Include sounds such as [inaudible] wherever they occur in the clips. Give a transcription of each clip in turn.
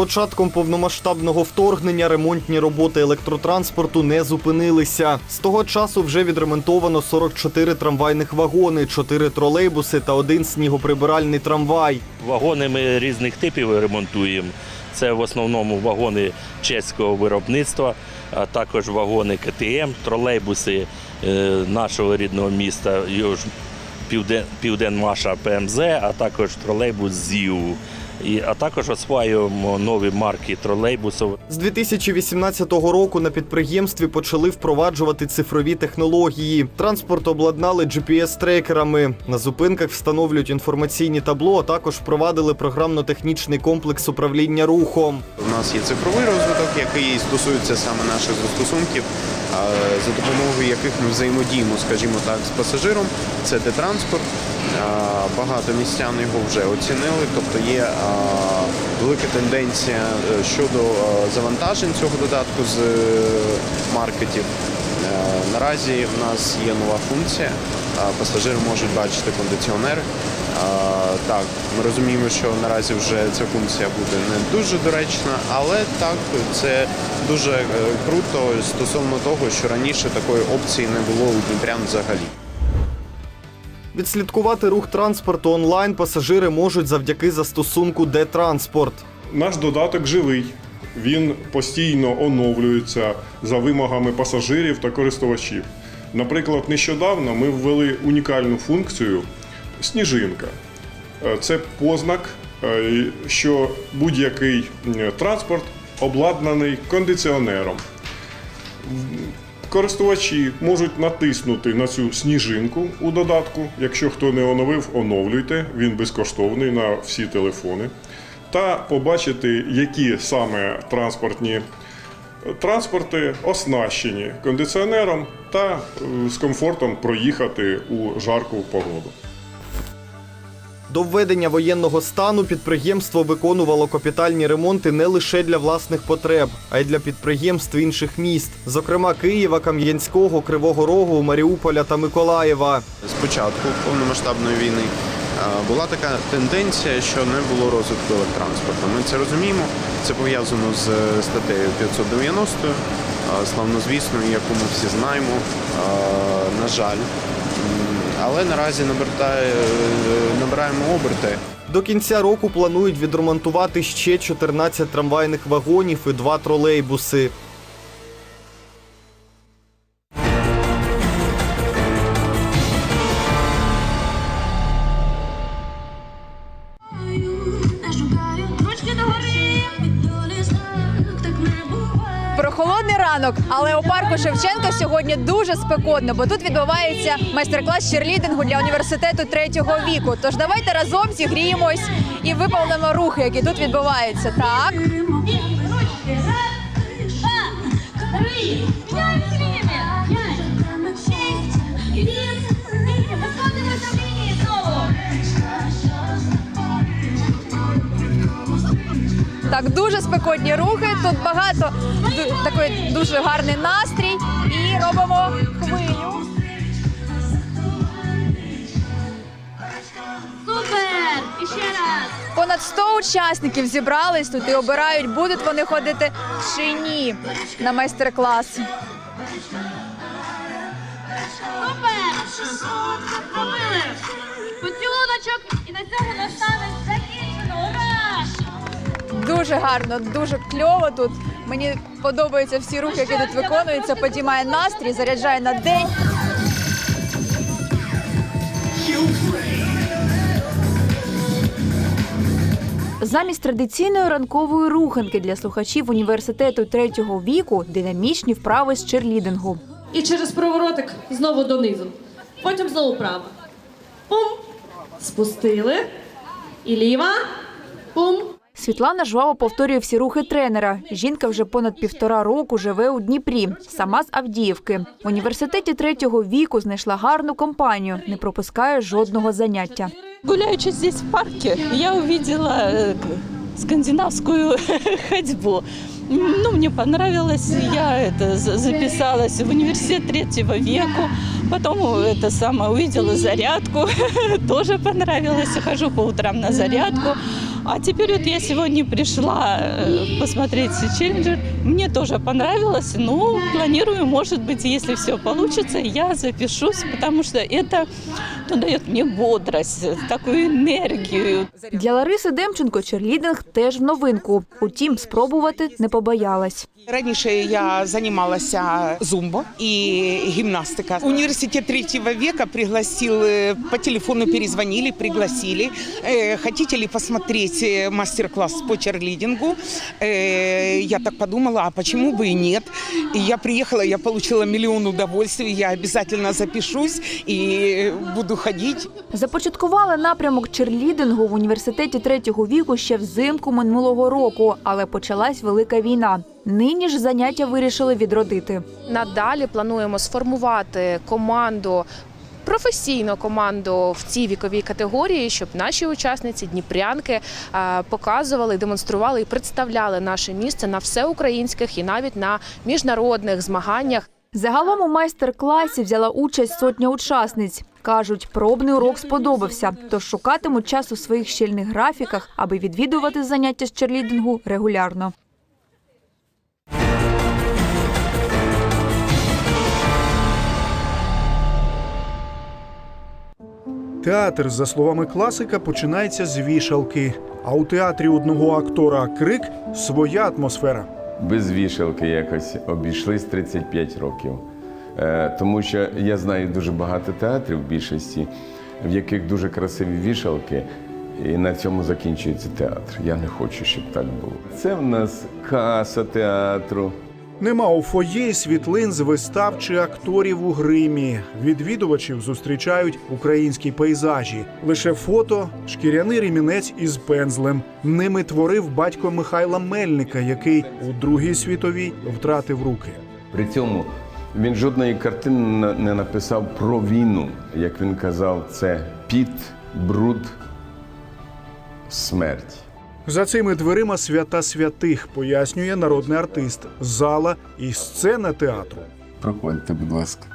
Початком повномасштабного вторгнення ремонтні роботи електротранспорту не зупинилися. З того часу вже відремонтовано 44 трамвайних вагони, 4 тролейбуси та один снігоприбиральний трамвай. Вагони ми різних типів ремонтуємо. Це в основному вагони чеського виробництва, а також вагони КТМ, тролейбуси е, нашого рідного міста, Півден, Південмаша ПМЗ, а також тролейбус ЗІУ. І, а також осваюємо нові марки тролейбусів. З 2018 року на підприємстві почали впроваджувати цифрові технології. Транспорт обладнали GPS-трекерами. На зупинках встановлюють інформаційні табло, а також впровадили програмно-технічний комплекс управління рухом. У нас є цифровий розвиток, який стосується саме наших застосунків, за допомогою яких ми взаємодіємо, скажімо так, з пасажиром. Це Т-транспорт. Багато містян його вже оцінили, тобто є велика тенденція е, щодо завантажень цього додатку з е, маркетів. Е, Наразі в нас є нова функція. Пасажири можуть бачити кондиціонер. Так, ми розуміємо, що наразі вже ця функція буде не дуже доречна, але так це дуже е, круто стосовно того, що раніше такої опції не було у Дніпрян взагалі. Відслідкувати рух транспорту онлайн пасажири можуть завдяки застосунку Де-транспорт. Наш додаток живий. Він постійно оновлюється за вимогами пасажирів та користувачів. Наприклад, нещодавно ми ввели унікальну функцію сніжинка. Е, Це познак, е, що будь-який транспорт обладнаний кондиціонером. Користувачі можуть натиснути на цю сніжинку у додатку. Якщо хто не оновив, оновлюйте. Він безкоштовний на всі телефони. Та побачити, які саме транспортні транспорти оснащені кондиціонером та е, з комфортом проїхати у жарку погоду. До введення воєнного стану підприємство виконувало капітальні ремонти не лише для власних потреб, а й для підприємств інших міст, зокрема Києва, Кам'янського, Кривого Рогу, Маріуполя та Миколаєва. З початку повномасштабної війни була така тенденція, що не було розвитку електротранспорту. Ми це розуміємо. Це пов'язано з статтею 590, е, славнозвісною, яку ми всі знаємо. На жаль. Але наразі е, набираємо оберти. До кінця року планують відремонтувати ще 14 трамвайних вагонів і два тролейбуси. Ранок, але у парку Шевченка сьогодні дуже спекотно, бо тут відбувається майстер-клас черлідингу для університету третього віку. Тож давайте разом зігріємось і виповнимо рухи, які тут відбуваються. Так, так дуже спекотні рухи. Тут багато такий дуже гарний настрій. І робимо хвилю. Супер! І ще раз. Понад 100 учасників зібрались тут і обирають, будуть вони ходити чи ні на майстер-клас. Супер! Поцілуночок і на цьому. Ура! Дуже гарно, дуже кльово тут. Мені подобаються всі рухи, які тут виконуються. Підіймає настрій, заряджає на день. Замість традиційної ранкової руханки для слухачів університету третього віку динамічні вправи з черлідингу. І через приворотик знову донизу. Потім знову права. Пум. Спустили. І ліва. Пум. Світлана жваво повторює всі рухи тренера. Жінка вже понад півтора року живе у Дніпрі, сама з Авдіївки. В університеті третього віку знайшла гарну компанію, не пропускає жодного заняття. Гуляючи здесь в парке, я увидела э, к- скандинавскую [laughs] ходьбу. Ну, мне понравилось, я это за- записалась в университет третьего века, потом это самое увидела зарядку, [laughs] тоже понравилось, хожу по утрам на зарядку. А теперь вот я сегодня пришла э, посмотреть «Челленджер». Мне тоже понравилось. Ну, планирую, может быть, если все получится, я запишусь, потому что это ну, дает мне бодрость, такую энергию. Для Лариси Демченко черлідинг теж в новинку. Утім, спробувати не побоялась. Раніше я займалася зумбо і гимнастика. Университет третьего века пригласил, э, по телефону перезвонили, пригласили. Э, Хотите ли посмотреть э, мастер-класс по черлидингу? Э, Я так подумала, а почему бы и нет? И я приехала, я получила миллион удовольствий, я обязательно запишусь и буду ходить. Започаткували напрямок черлідингу в університеті третього віку ще взимку минулого року, але почалась велика війна. Нині ж заняття вирішили відродити. Надалі плануємо сформувати команду. Професійну команду в цій віковій категорії, щоб наші учасниці дніпрянки е, показували, демонстрували і представляли наше місце на всеукраїнських і навіть на міжнародних змаганнях. Загалом у майстер-класі взяла участь сотня учасниць. Кажуть, пробний урок сподобався, тож шукатимуть час у своїх щільних графіках, аби відвідувати заняття з черлідингу регулярно. Театр, за словами класика, починається з вішалки. А у театрі одного актора крик своя атмосфера. без вішалки якось обійшлись 35 років. Е, тому що я знаю дуже багато театрів в більшості, в яких дуже красиві вішалки, і на цьому закінчується театр. Я не хочу, щоб так було. Це в нас каса театру. Нема у фоє світлин з вистав чи акторів у гримі. Відвідувачів зустрічають українські пейзажі. Лише фото, шкіряний ремінець із пензлем. Ними творив батько Михайла Мельника, який у Другій світовій втратив руки. При цьому він жодної картини не написав про війну. Як він казав, це піт, бруд, смерть. За цими дверима свята святих, пояснює народний артист, зала і сцена театру. Проходьте, будь ласка.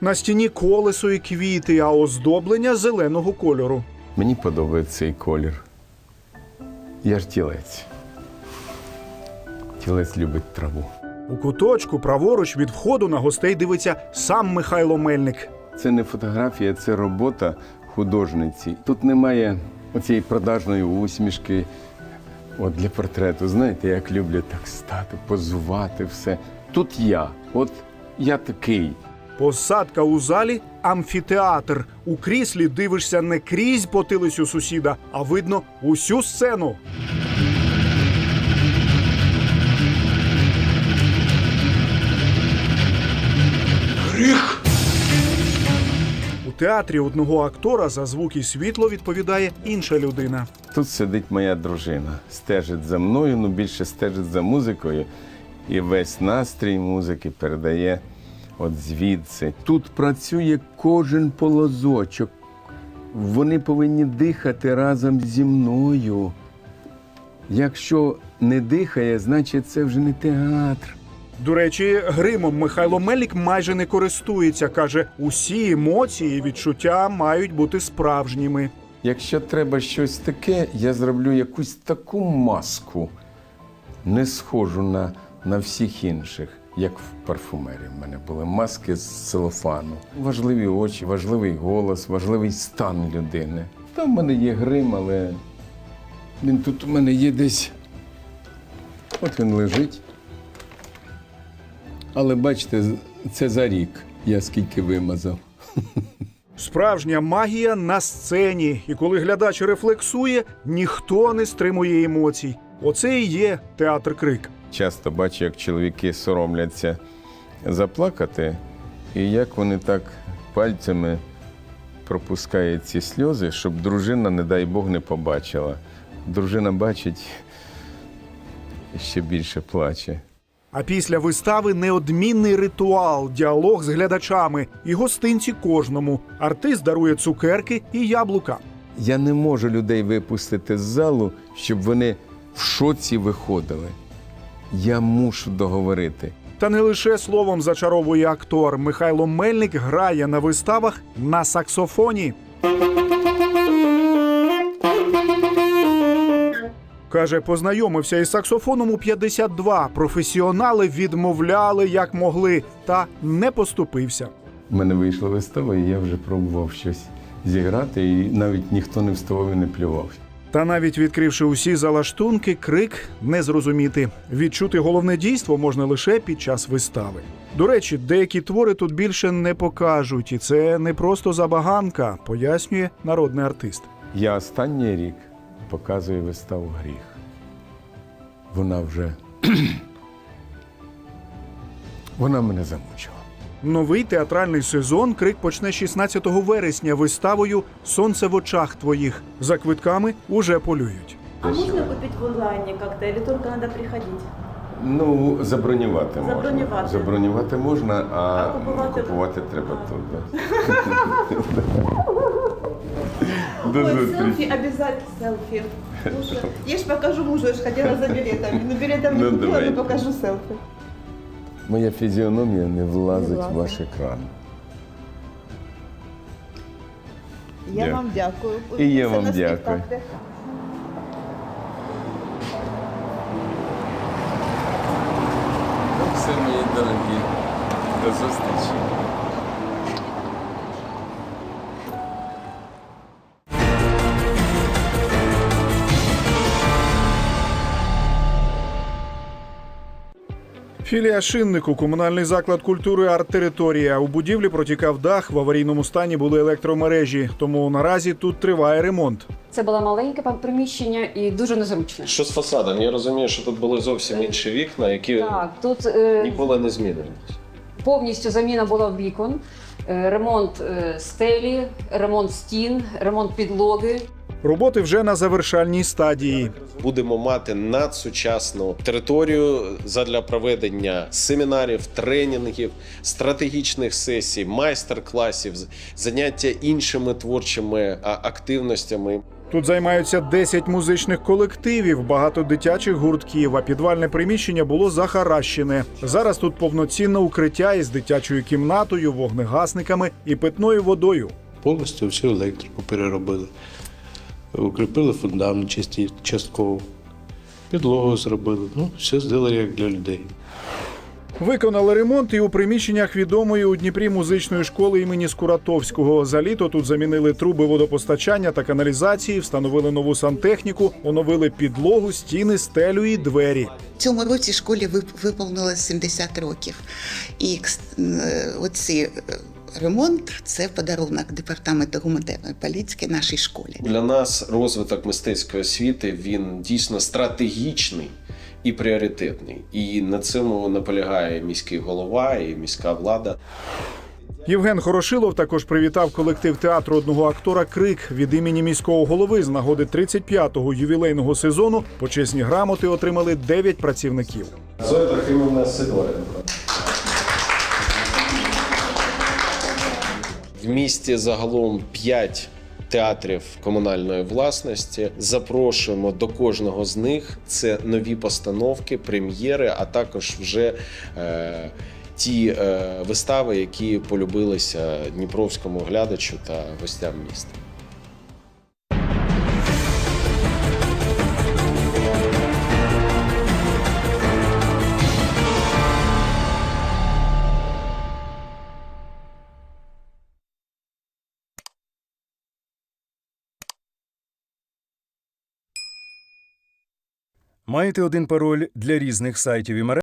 На стіні колесо і квіти, а оздоблення зеленого кольору. Мені подобається цей колір. Я ж тілець. Тілець любить траву. У куточку праворуч від входу на гостей дивиться сам Михайло Мельник. Це не фотографія, це робота художниці. Тут немає оцієї продажної усмішки. От для портрету, знаєте, як люблять так стати, позувати все. Тут я, от я такий. Посадка у залі амфітеатр. У кріслі дивишся не крізь потилицю сусіда, а видно усю сцену. У театрі одного актора за звук і світло відповідає інша людина. Тут сидить моя дружина, стежить за мною, ну більше стежить за музикою. І весь настрій музики передає от звідси. Тут працює кожен полозочок. Вони повинні дихати разом зі мною. Якщо не дихає, значить це вже не театр. До речі, гримом Михайло Мельник майже не користується. каже, усі емоції і відчуття мають бути справжніми. Якщо треба щось таке, я зроблю якусь таку маску, не схожу на, на всіх інших, як в парфумерії. В мене були маски з целофану. Важливі очі, важливий голос, важливий стан людини. Там в мене є грим, але він тут у мене є десь. От він лежить. Але бачите, це за рік я скільки вимазав. Справжня магія на сцені, і коли глядач рефлексує, ніхто не стримує емоцій. Оце і є театр крик. Часто бачу, як чоловіки соромляться заплакати, і як вони так пальцями пропускають ці сльози, щоб дружина, не дай Бог, не побачила. Дружина бачить і ще більше плаче. А після вистави неодмінний ритуал, діалог з глядачами і гостинці кожному. Артист дарує цукерки і яблука. Я не можу людей випустити з залу, щоб вони в шоці виходили. Я мушу договорити. Та не лише словом зачаровує актор. Михайло Мельник грає на виставах на саксофоні. Каже, познайомився із саксофоном у 52. Професіонали відмовляли як могли, та не поступився. У мене вийшла вистава, і я вже пробував щось зіграти, і навіть ніхто не вставав і не плював. Та навіть відкривши усі залаштунки, крик не зрозуміти. Відчути головне дійство можна лише під час вистави. До речі, деякі твори тут більше не покажуть, і це не просто забаганка, пояснює народний артист. Я останній рік показую виставу гріх. Вона вже. [clears throat] Вона мене замучила. Новий театральний сезон крик почне 16 вересня виставою Сонце в очах твоїх. За квитками уже полюють. А можно купить в онлайне как-то или только надо приходить? Ну, забронювати можна. Забронювати. Забронювати можна, а, А купувати- купувати треба тут. Да. [laughs] До Ой, зустрічі. селфи, обязательно селфи. [laughs] Слушай, Я ж покажу мужу, я ж хотела за билетами. Но билетов не Ну, купила, давай. но покажу селфи. Моя фізіономія не влазить Не в влазить. ваш екран. Я Дякую. вам дякую. І я Це вам на дякую. спектаклях. Все, мої дорогі. До зустрічі. Філія шиннику, комунальний заклад культури арт-територія. У будівлі протікав дах. В аварійному стані були електромережі. Тому наразі тут триває ремонт. Це було маленьке приміщення і дуже незручне. Що з фасадом? Я розумію, що тут були зовсім інші вікна, які Так, тут е, ніколи не змінились. повністю заміна була вікон, е, ремонт е, стелі, ремонт стін, ремонт підлоги. Роботи вже на завершальній стадії. Будемо мати надсучасну територію задля проведення семінарів, тренінгів, стратегічних сесій, майстер-класів, з- заняття іншими творчими активностями. Тут займаються 10 музичних колективів, багато дитячих гуртків, а підвальне приміщення було захаращене. Зараз тут повноцінне укриття із дитячою кімнатою, вогнегасниками і питною водою. Повністю всю електрику переробили. Укріпили фундамент часті- частково, підлогу зробили. Ну, все зробили як для людей. Виконали ремонт і у приміщеннях відомої у Дніпрі музичної школи імені Скуратовського. За літо тут замінили труби водопостачання та каналізації, встановили нову сантехніку, оновили підлогу, стіни, стелю і двері. Цьому році школі вип- виповнилось 70 років. І е, оці е, ремонт це подарунок департаменту гуманітарної політики нашій школі. Для нас розвиток мистецької освіти він дійсно стратегічний і пріоритетний. І на цьому наполягає міський голова і міська влада. Євген Хорошилов також привітав колектив театру одного актора Крик від імені міського голови з нагоди 35-го ювілейного сезону. Почесні грамоти отримали 9 працівників. Зоя Трохимовна Сидоренко. В місті загалом 5 театрів комунальної власності. Запрошуємо до кожного з них. Це нові постановки, прем'єри, а також вже е, ті е, вистави, які полюбилися дніпровському глядачу та гостям міста. Маєте один пароль для різних сайтів і мереж?